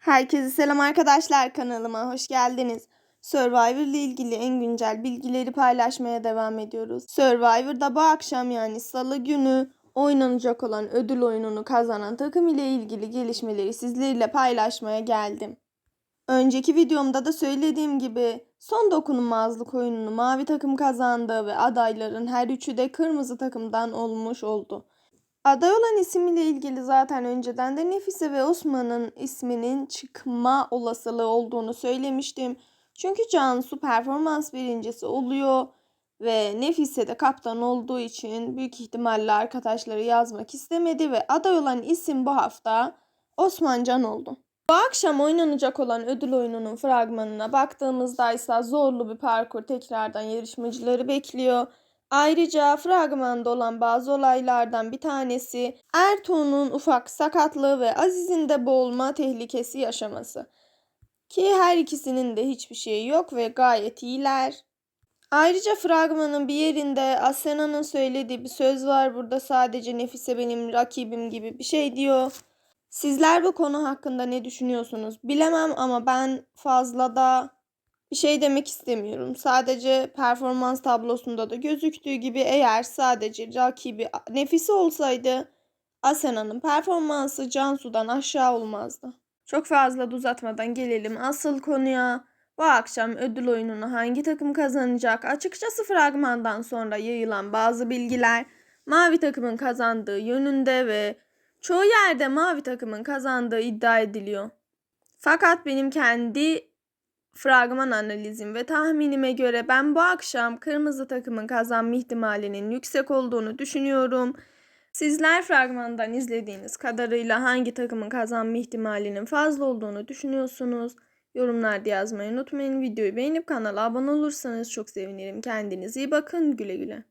Herkese selam arkadaşlar kanalıma hoş geldiniz. Survivor ile ilgili en güncel bilgileri paylaşmaya devam ediyoruz. Survivor'da bu akşam yani salı günü oynanacak olan ödül oyununu kazanan takım ile ilgili gelişmeleri sizlerle paylaşmaya geldim. Önceki videomda da söylediğim gibi son dokunulmazlık oyununu mavi takım kazandı ve adayların her üçü de kırmızı takımdan olmuş oldu. Aday olan isimle ilgili zaten önceden de Nefise ve Osman'ın isminin çıkma olasılığı olduğunu söylemiştim. Çünkü Cansu performans birincisi oluyor ve Nefise de kaptan olduğu için büyük ihtimalle arkadaşları yazmak istemedi ve aday olan isim bu hafta Osman Can oldu. Bu akşam oynanacak olan ödül oyununun fragmanına baktığımızda ise zorlu bir parkur tekrardan yarışmacıları bekliyor. Ayrıca fragmanda olan bazı olaylardan bir tanesi Ertuğ'un ufak sakatlığı ve Aziz'in de boğulma tehlikesi yaşaması. Ki her ikisinin de hiçbir şeyi yok ve gayet iyiler. Ayrıca fragmanın bir yerinde Asena'nın söylediği bir söz var. Burada sadece Nefise benim rakibim gibi bir şey diyor. Sizler bu konu hakkında ne düşünüyorsunuz? Bilemem ama ben fazla da bir şey demek istemiyorum. Sadece performans tablosunda da gözüktüğü gibi eğer sadece rakibi Nefise olsaydı Asena'nın performansı Cansu'dan aşağı olmazdı. Çok fazla da uzatmadan gelelim asıl konuya. Bu akşam ödül oyununu hangi takım kazanacak? Açıkçası fragmandan sonra yayılan bazı bilgiler mavi takımın kazandığı yönünde ve çoğu yerde mavi takımın kazandığı iddia ediliyor. Fakat benim kendi fragman analizim ve tahminime göre ben bu akşam kırmızı takımın kazanma ihtimalinin yüksek olduğunu düşünüyorum. Sizler fragmandan izlediğiniz kadarıyla hangi takımın kazanma ihtimalinin fazla olduğunu düşünüyorsunuz? Yorumlarda yazmayı unutmayın. Videoyu beğenip kanala abone olursanız çok sevinirim. Kendinize iyi bakın. Güle güle.